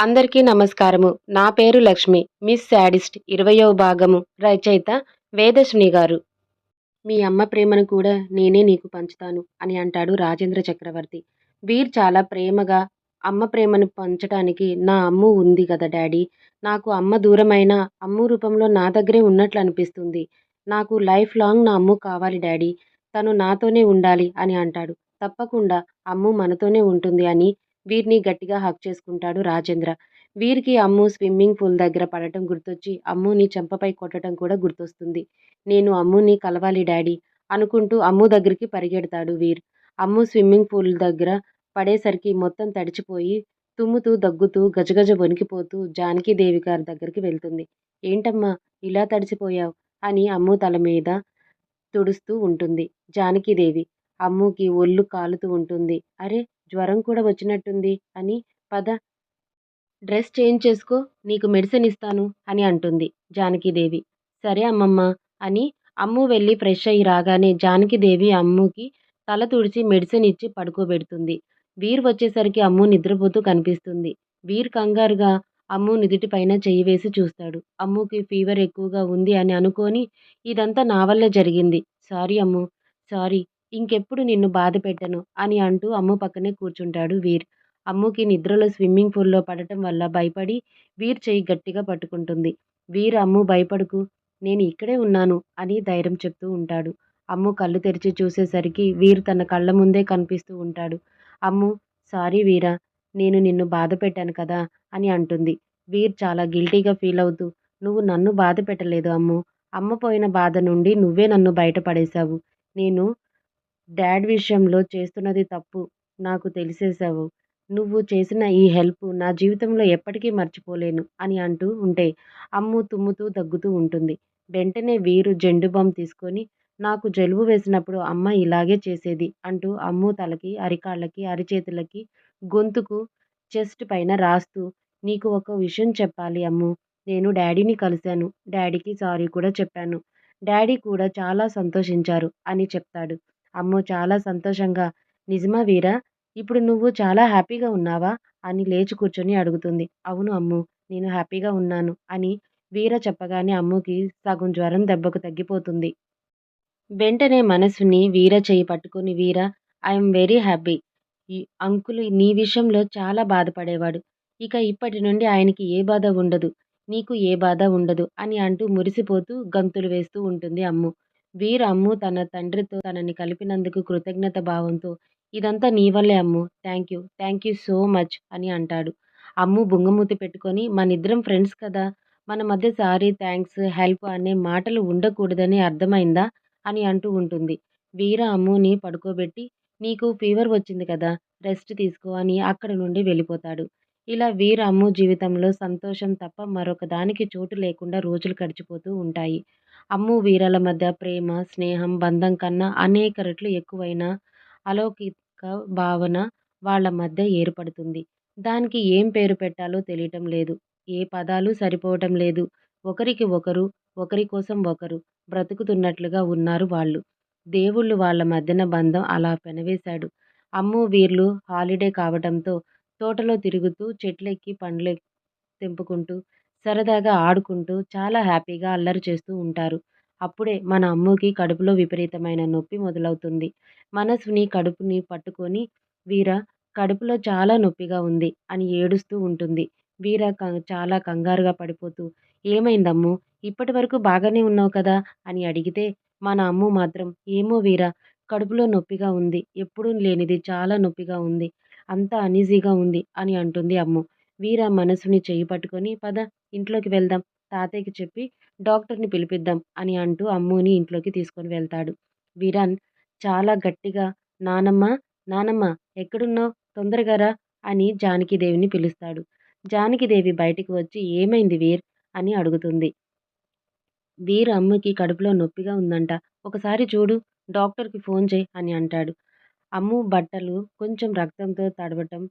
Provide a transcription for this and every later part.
అందరికీ నమస్కారము. నా పేరు లక్ష్మి. మిస్ శాడిస్ట్ ఇరవయో భాగము. రచయిత వేదశ్ని గారు. మీ అమ్మ ప్రేమను కూడా నేనే నీకు పంచుతాను అని అంటాడు రాజేంద్ర చక్రవర్తి. వీర్ చాలా ప్రేమగా అమ్మ ప్రేమను పంచడానికి నా అమ్ము ఉంది కదా డాడీ. నాకు అమ్మ దూరమైన అమ్ము రూపంలో నా దగ్గరే ఉన్నట్లు అనిపిస్తుంది. నాకు లైఫ్ లాంగ్ నా అమ్ము కావాలి డాడీ. తను నాతోనే ఉండాలి అని అంటాడు. తప్పకుండా అమ్ము మనతోనే ఉంటుంది అని వీరిని గట్టిగా హక్ చేసుకుంటాడు రాజేంద్ర. వీరికి అమ్ము స్విమ్మింగ్ పూల్ దగ్గర పడటం గుర్తొచ్చి అమ్ముని చెంపపై కొట్టడం కూడా గుర్తొస్తుంది. నేను అమ్ముని కలవాలి డాడీ అనుకుంటూ అమ్ము దగ్గరికి పరిగెడతాడు వీర్. అమ్ము స్విమ్మింగ్ పూల్ దగ్గర పడేసరికి మొత్తం తడిచిపోయి తుమ్ముతూ దగ్గుతూ గజగజ వణికిపోతూ జానకీదేవి గారి దగ్గరికి వెళ్తుంది. ఏంటమ్మా ఇలా తడిచిపోయావు అని అమ్ము తల మీద తుడుస్తూ ఉంటుంది జానకీదేవి అమ్ముకి ఒళ్ళు కాలుతూ ఉంటుంది. అరే జ్వరం కూడా వచ్చినట్టుంది అని పద. డ్రెస్ చేంజ్ చేసుకో నీకు మెడిసిన్ ఇస్తాను అని అంటుంది జానకీదేవి. సరే అమ్మమ్మ అని అమ్ము వెళ్ళి ఫ్రెష్ అయ్యి రాగానే జానకీదేవి అమ్ముకి తల తుడిచి మెడిసిన్ ఇచ్చి పడుకోబెడుతుంది. వీర్ వచ్చేసరికి అమ్ము నిద్రపోతూ కనిపిస్తుంది. వీర్ కంగారుగా అమ్ము నిదుటి పైన చెయ్యి వేసి చూస్తాడు. అమ్ముకి ఫీవర్ ఎక్కువగా ఉంది అని అనుకొని ఇదంతా నా వల్ల జరిగింది. Sorry Ammu sorry. ఇంకెప్పుడు నిన్ను బాధ పెట్టను అని అంటూ అమ్ము పక్కనే కూర్చుంటాడు వీర్. అమ్ముకి నిద్రలో స్విమ్మింగ్ పూల్లో పడటం వల్ల భయపడి వీర్ చెయ్యి గట్టిగా పట్టుకుంటుంది. వీర్ అమ్ము భయపడుకు. నేను ఇక్కడే ఉన్నాను అని ధైర్యం చెప్తూ ఉంటాడు. అమ్ము కళ్ళు తెరిచి చూసేసరికి వీర్ తన కళ్ళ ముందే కనిపిస్తూ ఉంటాడు. అమ్ము సారీ వీరా నేను నిన్ను బాధ పెట్టాను కదా అని అంటుంది. వీర్ చాలా గిల్టీగా ఫీల్ అవుతూ నువ్వు నన్ను బాధ పెట్టలేదు అమ్ము. అమ్మ పోయిన బాధ నుండి నువ్వే నన్ను బయటపడేశావు నేను డాడ్ విషయంలో చేస్తున్నది తప్పు నాకు తెలిసేసావు నువ్వు చేసిన ఈ హెల్ప్ నా జీవితంలో ఎప్పటికీ మర్చిపోలేను అని అంటూ ఉంటే అమ్ము తుమ్ముతూ దగ్గుతూ ఉంటుంది. వెంటనే వీరు జెండు బామ్ తీసుకొని నాకు జలుబు వేసినప్పుడు అమ్మ ఇలాగే చేసేది అంటూ అమ్ము తలకి అరికాళ్ళకి అరిచేతులకి గొంతుకు చెస్ట్ పైన రాస్తూ నీకు ఒక విషయం చెప్పాలి అమ్ము. నేను డాడీని కలిశాను. డాడీకి సారీ కూడా చెప్పాను. డాడీ కూడా చాలా సంతోషించారు అని చెప్తాడు. అమ్మో! చాలా సంతోషంగా. నిజమా వీరా? ఇప్పుడు నువ్వు చాలా హ్యాపీగా ఉన్నావా? అని లేచి కూర్చొని అడుగుతుంది. అవును అమ్ము! నేను హ్యాపీగా ఉన్నాను అని వీర చెప్పగానే అమ్ముకి సగం జ్వరం దెబ్బకు తగ్గిపోతుంది. వెంటనే మనసుని వీర చేయి పట్టుకుని వీర ఐఎమ్ వెరీ హ్యాపీ. ఈ అంకులు నీ విషయంలో చాలా బాధపడేవాడు. ఇక ఇప్పటి నుండి ఆయనకి ఏ బాధ ఉండదు. నీకు ఏ బాధ ఉండదు అని అంటూ మురిసిపోతూ గంతులు వేస్తూ ఉంటుంది అమ్ము! వీర్ అమ్ము తన తండ్రితో తనని కలిపినందుకు కృతజ్ఞత భావంతో ఇదంతా నీ వల్లే Ammu thank you thank you so much అని అంటాడు. అమ్ము బుంగమూతి పెట్టుకొని మనిద్దరం ఫ్రెండ్స్ కదా మన మధ్య సారీ థ్యాంక్స్ హెల్ప్ అనే మాటలు ఉండకూడదని అర్థమైందా? అని అంటూ ఉంటుంది. వీర అమ్ముని పడుకోబెట్టి నీకు ఫీవర్ వచ్చింది కదా రెస్ట్ తీసుకో అని అక్కడ నుండి వెళ్ళిపోతాడు. ఇలా వీర అమ్ము జీవితంలో సంతోషం తప్ప మరొక దానికి చోటు లేకుండా రోజులు గడిచిపోతూ ఉంటాయి. అమ్ము వీరాల మధ్య ప్రేమ స్నేహం బంధం కన్నా అనేక రెట్లు ఎక్కువైన అలౌకిక భావన వాళ్ళ మధ్య ఏర్పడుతుంది. దానికి ఏం పేరు పెట్టాలో తెలియటం లేదు. ఏ పదాలు సరిపోవటం లేదు. ఒకరికి ఒకరు ఒకరి కోసం ఒకరు బ్రతుకుతున్నట్లుగా ఉన్నారు వాళ్ళు. దేవుళ్ళు వాళ్ళ మధ్యన బంధం అలా పెనవేశాడు. అమ్ము వీర్లు హాలిడే కావడంతో తోటలో తిరుగుతూ చెట్లెక్కి పండ్లు తెంపుకుంటూ సరదాగా ఆడుకుంటూ చాలా హ్యాపీగా అల్లరి చేస్తూ ఉంటారు. అప్పుడే మన అమ్ముకి కడుపులో విపరీతమైన నొప్పి మొదలవుతుంది. మనసుని కడుపుని పట్టుకొని వీర కడుపులో చాలా నొప్పిగా ఉంది అని ఏడుస్తూ ఉంటుంది. వీర చాలా కంగారుగా పడిపోతూ ఏమైందమ్ము ఇప్పటి వరకు బాగానే ఉన్నావు కదా అని అడిగితే మన అమ్ము మాత్రం ఏమో వీర కడుపులో నొప్పిగా ఉంది ఎప్పుడూ లేనిది చాలా నొప్పిగా ఉంది అంతా అనీజీగా ఉంది అని అంటుంది అమ్ము. వీర మనసుని చెయ్యి పట్టుకొని పద ఇంట్లోకి వెళ్దాం తాతయ్యకి చెప్పి డాక్టర్ని పిలిపిద్దాం అని అంటూ అమ్ముని ఇంట్లోకి తీసుకొని వెళ్తాడు. వీరన్ చాలా గట్టిగా నానమ్మ నానమ్మ ఎక్కడున్నావు? తొందరగా రా అని జానకిదేవిని పిలుస్తాడు. జానకిదేవి బయటికి వచ్చి ఏమైంది వీర్? అని అడుగుతుంది. వీర్ అమ్మకి కడుపులో నొప్పిగా ఉందంట. ఒకసారి చూడు డాక్టర్కి ఫోన్ చేయి అని అంటాడు. అమ్ము బట్టలు కొంచెం రక్తంతో తడవటం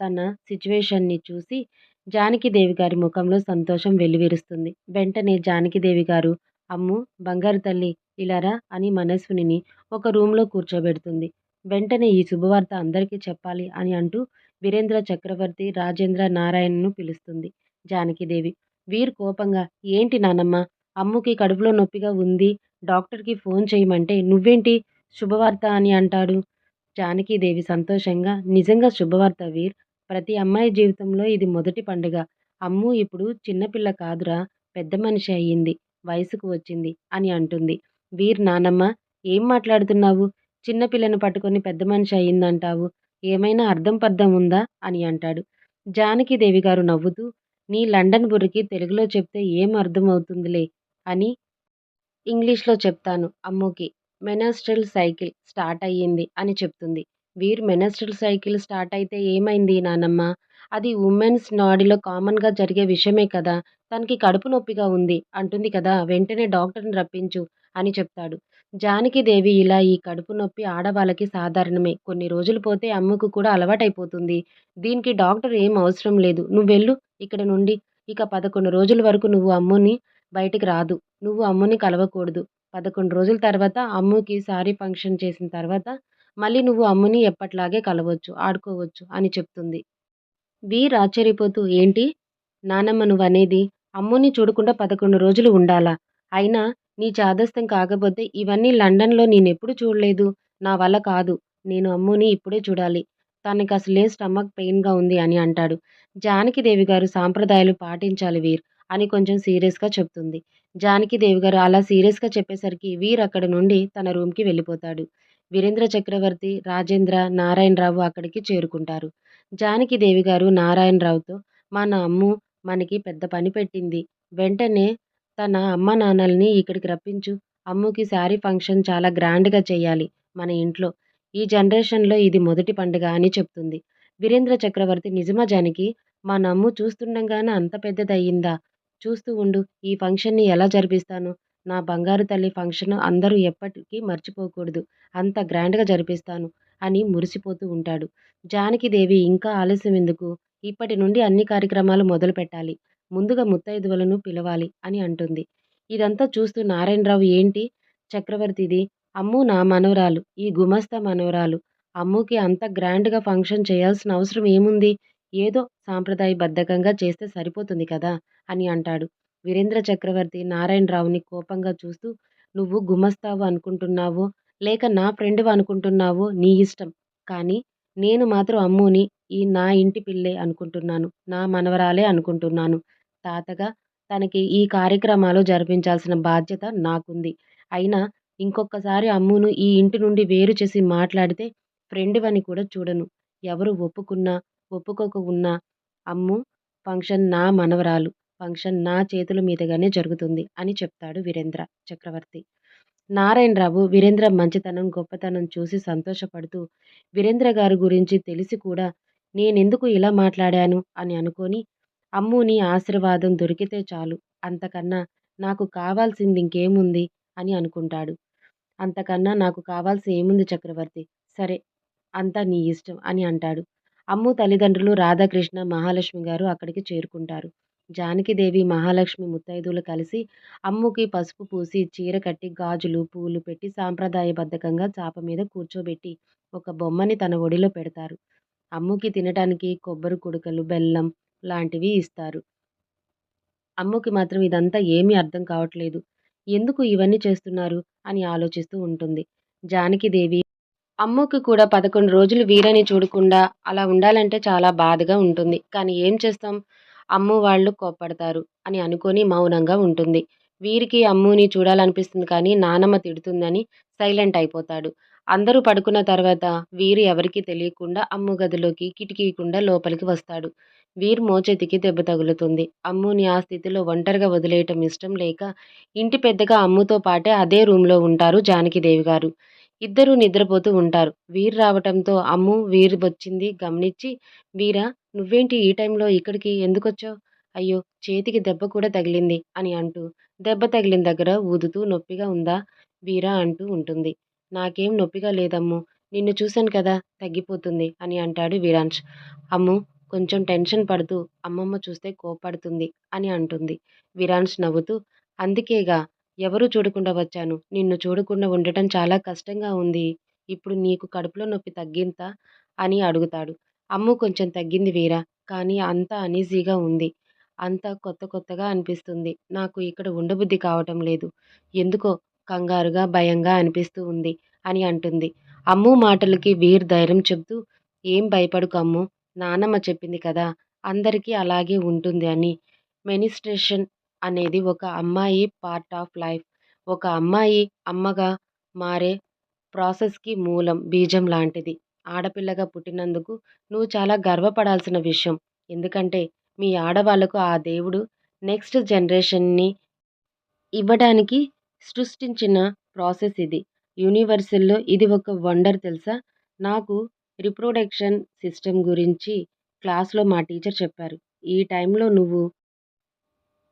తన సిచ్యువేషన్ని చూసి జానకిదేవి గారి ముఖంలో సంతోషం వెల్లివిరుస్తుంది వెంటనే జానకిదేవి గారు అమ్ము బంగారు తల్లి ఇలారా అని మనస్విని ఒక రూమ్లో కూర్చోబెడుతుంది వెంటనే ఈ శుభవార్త అందరికీ చెప్పాలి అని అంటూ వీరేంద్ర చక్రవర్తి రాజేంద్ర నారాయణ్ను పిలుస్తుంది జానకిదేవి వీర్ కోపంగా ఏంటి నానమ్మ అమ్ముకి కడుపులో నొప్పిగా ఉంది. డాక్టర్కి ఫోన్ చేయమంటే నువ్వేంటి శుభవార్త అని అంటాడు. జానకీదేవి సంతోషంగా నిజంగా శుభవార్త వీర్. ప్రతి అమ్మాయి జీవితంలో ఇది మొదటి పండుగ. అమ్ము ఇప్పుడు చిన్నపిల్ల కాదురా! పెద్ద మనిషి అయింది. వయసుకు వచ్చింది అని అంటుంది. వీర్ నానమ్మ ఏం మాట్లాడుతున్నావు? చిన్నపిల్లను పట్టుకొని పెద్దమనిషి అయిందంటావు. ఏమైనా అర్థం పర్థం ఉందా? అని అంటాడు. జానకీదేవిగారు నవ్వుతూ నీ లండన్ బుర్రకి తెలుగులో చెప్తే ఏం అర్థమవుతుందిలే అని ఇంగ్లీష్లో చెప్తాను అమ్ముకి. మెనాస్ట్రల్ సైకిల్ స్టార్ట్ అయ్యింది అని చెప్తుంది. వీర్ మెనస్ట్రల్ సైకిల్ స్టార్ట్ అయితే ఏమైంది నానమ్మా! అది ఉమెన్స్ నాడీలో కామన్గా జరిగే విషయమే కదా! తనకి కడుపు నొప్పిగా ఉంది అంటుంది కదా! వెంటనే డాక్టర్ని రప్పించు అని చెప్తాడు. జానకిదేవి ఇలా ఈ కడుపు నొప్పి ఆడవాళ్ళకి సాధారణమే. కొన్ని రోజులు పోతే అమ్మకు కూడా అలవాటైపోతుంది. దీనికి డాక్టర్ ఏం అవసరం లేదు. నువ్వు వెళ్ళు ఇక్కడ నుండి. ఇక పదకొండు రోజుల వరకు నువ్వు అమ్ముని బయటికి రాదు. నువ్వు అమ్ముని కలవకూడదు. పదకొండు రోజుల తర్వాత అమ్ముకి సారీ ఫంక్షన్ చేసిన తర్వాత మళ్ళీ నువ్వు అమ్ముని ఎప్పట్లాగే కలవచ్చు, ఆడుకోవచ్చు అని చెప్తుంది. వీర్ ఆశ్చర్యపోతూ ఏంటి? నానమ్మ నువ్వనేది? అమ్ముని చూడకుండా పదకొండు రోజులు ఉండాలా? అయినా నీ చాదస్తం కాకపోతే ఇవన్నీ లండన్లో నేనెప్పుడు చూడలేదు. నా వల్ల కాదు. నేను అమ్ముని ఇప్పుడే చూడాలి. తనకసలే స్టమక్ పెయిన్గా ఉంది అని అంటాడు. జానకిదేవి గారు సాంప్రదాయాలు పాటించాలి వీర్ అని కొంచెం సీరియస్గా చెప్తుంది. జానకిదేవి గారు అలా సీరియస్గా చెప్పేసరికి వీర్ అక్కడ నుండి తన రూమ్కి వెళ్ళిపోతాడు. వీరేంద్ర చక్రవర్తి, రాజేంద్ర, నారాయణరావు అక్కడికి చేరుకుంటారు. జానకీదేవిగారు నారాయణరావుతో మన అమ్ము మనకి పెద్ద పని పెట్టింది. వెంటనే తన అమ్మానాన్నల్ని ఇక్కడికి రప్పించు. అమ్ముకి శారీ ఫంక్షన్ చాలా గ్రాండ్గా చేయాలి మన ఇంట్లో. ఈ జనరేషన్లో ఇది మొదటి పండుగ అని చెప్తుంది. వీరేంద్ర చక్రవర్తి నిజమా జానికి మన అమ్ము చూస్తుండగానే అంత పెద్దదయ్యిందా? చూస్తూ ఉండు. ఈ ఫంక్షన్ని ఎలా జరిపిస్తాను నా బంగారు తల్లి ఫంక్షన్ అందరూ ఎప్పటికీ మర్చిపోకూడదు. అంత గ్రాండ్గా జరిపిస్తాను అని మురిసిపోతూ ఉంటాడు. జానకిదేవి ఇంకా ఆలస్యం ఎందుకు ఇప్పటి నుండి అన్ని కార్యక్రమాలు మొదలుపెట్టాలి. ముందుగా ముత్తైదువులను పిలవాలి అని అంటుంది. ఇదంతా చూస్తూ నారాయణరావు ఏంటి చక్రవర్తిది? అమ్ము నా మనవరాలు. ఈ గుమస్తా మనవరాలు. అమ్ముకి అంత గ్రాండ్గా ఫంక్షన్ చేయాల్సిన అవసరం ఏముంది? ఏదో సాంప్రదాయబద్ధకంగా చేస్తే సరిపోతుంది కదా అని అంటాడు. వీరేంద్ర చక్రవర్తి నారాయణరావుని కోపంగా చూస్తూ నువ్వు గుమస్తావు అనుకుంటున్నావో, లేక నా ఫ్రెండువి అనుకుంటున్నావో నీ ఇష్టం. కానీ నేను మాత్రం అమ్ముని ఈ నా ఇంటి పిల్లే అనుకుంటున్నాను. నా మనవరాలే అనుకుంటున్నాను. తాతగా తనకి ఈ కార్యక్రమాలు జరిపించాల్సిన బాధ్యత నాకుంది. అయినా ఇంకొకసారి అమ్మును ఈ ఇంటి నుండి వేరు చేసి మాట్లాడితే ఫ్రెండువని కూడా చూడను. ఎవరు ఒప్పుకున్నా, ఒప్పుకోకున్నా అమ్ము ఫంక్షన్ నా మనవరాలు. ఫంక్షన్ నా చేతుల మీదుగానే జరుగుతుంది అని చెప్తాడు వీరేంద్ర చక్రవర్తి. నారాయణరావు వీరేంద్ర మంచితనం, గొప్పతనం చూసి సంతోషపడుతూ వీరేంద్ర గారి గురించి తెలిసి కూడా నేనెందుకు ఇలా మాట్లాడాను అని అనుకొని అమ్ముని ఆశీర్వాదం దొరికితే చాలు. అంతకన్నా నాకు కావాల్సింది ఇంకేముంది అని అనుకుంటాడు. అంతకన్నా నాకు కావాల్సి ఏముంది చక్రవర్తి. సరే అంతా నీ ఇష్టం అని అంటాడు. అమ్ము తల్లిదండ్రులు రాధాకృష్ణ, మహాలక్ష్మి గారు అక్కడికి చేరుకుంటారు. జానకిదేవి మహాలక్ష్మి ముత్తైదువులు కలిసి అమ్ముకి పసుపు పూసి, చీర కట్టి, గాజులు, పూలు పెట్టి సాంప్రదాయబద్ధకంగా చాప మీద కూర్చోబెట్టి ఒక బొమ్మని తన ఒడిలో పెడతారు. అమ్ముకి తినటానికి కొబ్బరి కుడుకలు బెల్లం లాంటివి ఇస్తారు. అమ్ముకి మాత్రం ఇదంతా ఏమీ అర్థం కావట్లేదు. ఎందుకు ఇవన్నీ చేస్తున్నారు అని ఆలోచిస్తూ ఉంటుంది. జానకిదేవి అమ్ముకి కూడా పదకొండు రోజులు వీరని చూడకుండా అలా ఉండాలంటే చాలా బాధగా ఉంటుంది. కానీ ఏం చేస్తాం? అమ్ము వాళ్ళు కోప్పడతారు అని అనుకొని మౌనంగా ఉంటుంది. వీరికి అమ్ముని చూడాలనిపిస్తుంది కానీ నానమ్మ తిడుతుందని సైలెంట్ అయిపోతాడు. అందరూ పడుకున్న తర్వాత వీరు ఎవరికీ తెలియకుండా అమ్ము గదిలోకి కిటికీకుండా లోపలికి వస్తాడు. వీరు మోచేతికి దెబ్బ తగులుతుంది. అమ్ముని ఆ స్థితిలో ఒంటరిగా వదిలేయటం ఇష్టం లేక ఇంటి పెద్దగా అమ్ముతో పాటే అదే రూమ్లో ఉంటారు జానకిదేవి గారు ఇద్దరూ నిద్రపోతూ ఉంటారు. వీరు రావటంతో అమ్ము వీరు వచ్చింది గమనించి వీరా నువ్వేంటి ఈ టైంలో ఇక్కడికి ఎందుకొచ్చావు అయ్యో చేతికి దెబ్బ కూడా తగిలింది అని అంటూ దెబ్బ తగిలిన దగ్గర ఊదుతూ నొప్పిగా ఉందా వీరా అంటూ ఉంటుంది. నాకేం నొప్పిగా లేదమ్ము నిన్ను చూశాను కదా తగ్గిపోతుంది అని అంటాడు వీరాంష్. అమ్ము కొంచెం టెన్షన్ పడుతూ అమ్మమ్మ చూస్తే కోపడుతుంది అని అంటుంది. వీరాంష్ నవ్వుతూ అందుకేగా ఎవరూ చూడకుండా వచ్చాను. నిన్ను చూడకుండా ఉండటం చాలా కష్టంగా ఉంది. ఇప్పుడు నీకు కడుపులో నొప్పి తగ్గిందా అని అడుగుతాడు. అమ్ము కొంచెం తగ్గింది వీరా. కానీ అంతా అనీజీగా ఉంది. అంతా కొత్త కొత్తగా అనిపిస్తుంది. నాకు ఇక్కడ ఉండబుద్ధి కావటం లేదు. ఎందుకో కంగారుగా భయంగా అనిపిస్తూ ఉంది అని అంటుంది. అమ్ము మాటలకి వీర్ ధైర్యం చెబుతూ ఏం భయపడుకు అమ్ము. నానమ్మ చెప్పింది కదా. అందరికీ అలాగే ఉంటుంది అని. మెనిస్ట్రేషన్ అనేది ఒక అమ్మాయి పార్ట్ ఆఫ్ లైఫ్. ఒక అమ్మాయి అమ్మగా మారే ప్రాసెస్కి మూలం బీజం లాంటిది. ఆడపిల్లగా పుట్టినందుకు నువ్వు చాలా గర్వపడాల్సిన విషయం. ఎందుకంటే మీ ఆడవాళ్ళకు ఆ దేవుడు నెక్స్ట్ జనరేషన్ని ఇవ్వడానికి సృష్టించిన ప్రాసెస్ ఇది. యూనివర్సల్లో ఇది ఒక వండర్ తెలుసా? నాకు రిప్రొడక్షన్ సిస్టమ్ గురించి క్లాస్లో మా టీచర్ చెప్పారు. ఈ టైంలో నువ్వు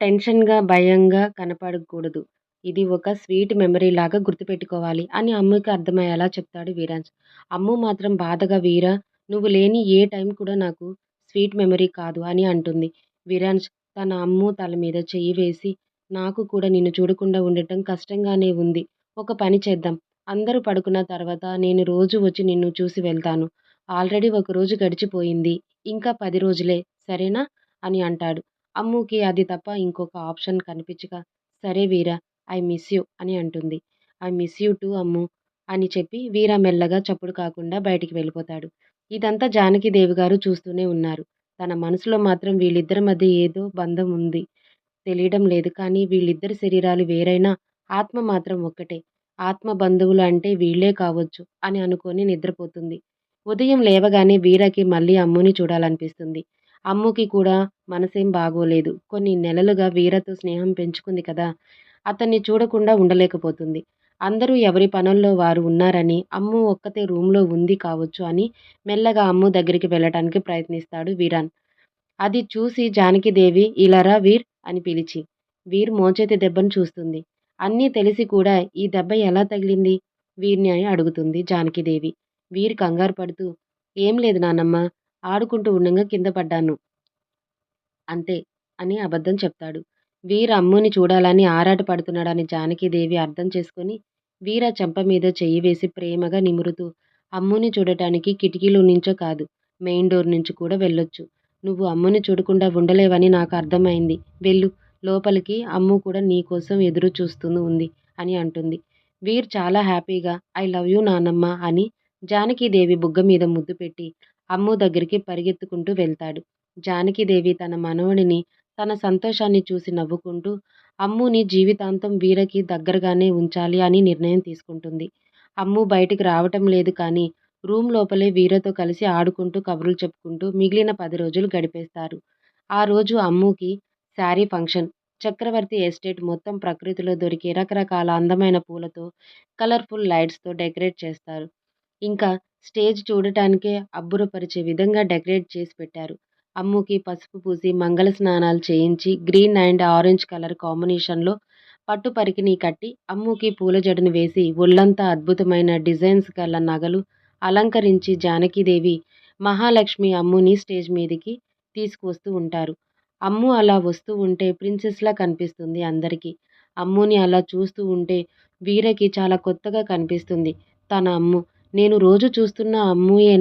టెన్షన్గా భయంగా కనపడకూడదు. ఇది ఒక స్వీట్ మెమరీ లాగా గుర్తుపెట్టుకోవాలి అని అమ్ముకి అర్థమయ్యేలా చెప్తాడు వీరాన్స్ అమ్ము మాత్రం బాధగా వీరా నువ్వు లేని ఏ టైం కూడా నాకు స్వీట్ మెమరీ కాదు అని అంటుంది. వీరాన్స్ తన అమ్ము తల మీద చెయ్యి వేసి నాకు కూడా నిన్ను చూడకుండా ఉండటం కష్టంగానే ఉంది. ఒక పని చేద్దాం. అందరూ పడుకున్న తర్వాత నేను రోజు వచ్చి నిన్ను చూసి వెళ్తాను. ఆల్రెడీ ఒక రోజు గడిచిపోయింది. ఇంకా పది రోజులే సరేనా? అని అంటాడు. అమ్ముకి అది తప్ప ఇంకొక ఆప్షన్ కనిపించక సరే వీరా ఐ మిస్ యూ అని అంటుంది. I miss you too Ammu! అని చెప్పి వీర మెల్లగా చప్పుడు కాకుండా బయటికి వెళ్ళిపోతాడు. ఇదంతా జానకిదేవి గారు చూస్తూనే ఉన్నారు. తన మనసులో మాత్రం వీళ్ళిద్దరి మధ్య ఏదో బంధం ఉంది. తెలియడం లేదు కానీ వీళ్ళిద్దరి శరీరాలు వేరైనా ఆత్మ మాత్రం ఒక్కటే. ఆత్మ బంధువులు అంటే వీళ్ళే కావచ్చు అని అనుకొని నిద్రపోతుంది. ఉదయం లేవగానే వీరకి మళ్ళీ అమ్ముని చూడాలనిపిస్తుంది. అమ్ముకి కూడా మనసేం బాగోలేదు. కొన్ని నెలలుగా వీరతో స్నేహం పెంచుకుంది కదా! అతన్ని చూడకుండా ఉండలేకపోతుంది. అందరూ ఎవరి పనుల్లో వారు ఉన్నారని అమ్ము ఒక్కతే రూమ్లో ఉంది కావచ్చు అని మెల్లగా అమ్ము దగ్గరికి వెళ్ళటానికి ప్రయత్నిస్తాడు వీరాన్. అది చూసి జానకిదేవి ఇలారా వీర్ అని పిలిచి. వీర్ మోచేతి దెబ్బను చూస్తుంది. అన్నీ తెలిసి కూడా ఈ దెబ్బ ఎలా తగిలింది? వీరిని అని అడుగుతుంది జానకిదేవి. వీర్ కంగారు పడుతూ ఏం లేదు నానమ్మ ఆడుకుంటూ ఉండగా కింద పడ్డాను. అంతే అని అబద్ధం చెప్తాడు. వీర అమ్ముని చూడాలని ఆరాటపడుతున్నాడని జానకీదేవి అర్థం చేసుకొని వీర చెంప మీద చెయ్యి వేసి ప్రేమగా నిమురుతూ అమ్ముని చూడటానికి కిటికీలో నుంచో కాదు మెయిన్ డోర్ నుంచి కూడా వెళ్ళొచ్చు. నువ్వు అమ్ముని చూడకుండా ఉండలేవని నాకు అర్థమైంది. వెళ్ళు లోపలికి అమ్ము కూడా నీకోసం ఎదురు చూస్తూ ఉంది అని అంటుంది. వీర్ చాలా హ్యాపీగా ఐ లవ్ యూ నానమ్మ అని జానకీదేవి బుగ్గ మీద ముద్దు పెట్టి అమ్ము దగ్గరికి పరిగెత్తుకుంటూ వెళ్తాడు. జానకీదేవి తన మనవడిని తన సంతోషాన్ని చూసి నవ్వుకుంటూ అమ్ముని జీవితాంతం వీరకి దగ్గరగానే ఉంచాలి అని నిర్ణయం తీసుకుంటుంది. అమ్ము బయటికి రావటం లేదు కానీ రూమ్ లోపలే వీరతో కలిసి ఆడుకుంటూ కబుర్లు చెప్పుకుంటూ మిగిలిన పది రోజులు గడిపేస్తారు. ఆ రోజు అమ్ముకి శారీ ఫంక్షన్. చక్రవర్తి ఎస్టేట్ మొత్తం ప్రకృతిలో దొరికే రకరకాల అందమైన పూలతో కలర్ఫుల్ లైట్స్తో డెకరేట్ చేస్తారు. ఇంకా స్టేజ్ చూడటానికే అబ్బురపరిచే విధంగా డెకరేట్ చేసి పెట్టారు. అమ్ముకి పసుపు పూసి మంగళ స్నానాలు చేయించి గ్రీన్ అండ్ ఆరెంజ్ కలర్ కాంబినేషన్లో పట్టు పరికిని కట్టి అమ్ముకి పూల జడను వేసి ఒళ్ళంతా అద్భుతమైన డిజైన్స్ గల నగలు అలంకరించి జానకీదేవి మహాలక్ష్మి అమ్ముని స్టేజ్ మీదకి తీసుకువస్తూ ఉంటారు. అమ్ము అలా వస్తూ ఉంటే ప్రిన్సెస్లా కనిపిస్తుంది అందరికీ. అమ్ముని అలా చూస్తూ ఉంటే వీరకి చాలా కొత్తగా కనిపిస్తుంది తన అమ్ము. నేను రోజు చూస్తున్న అమ్ముయే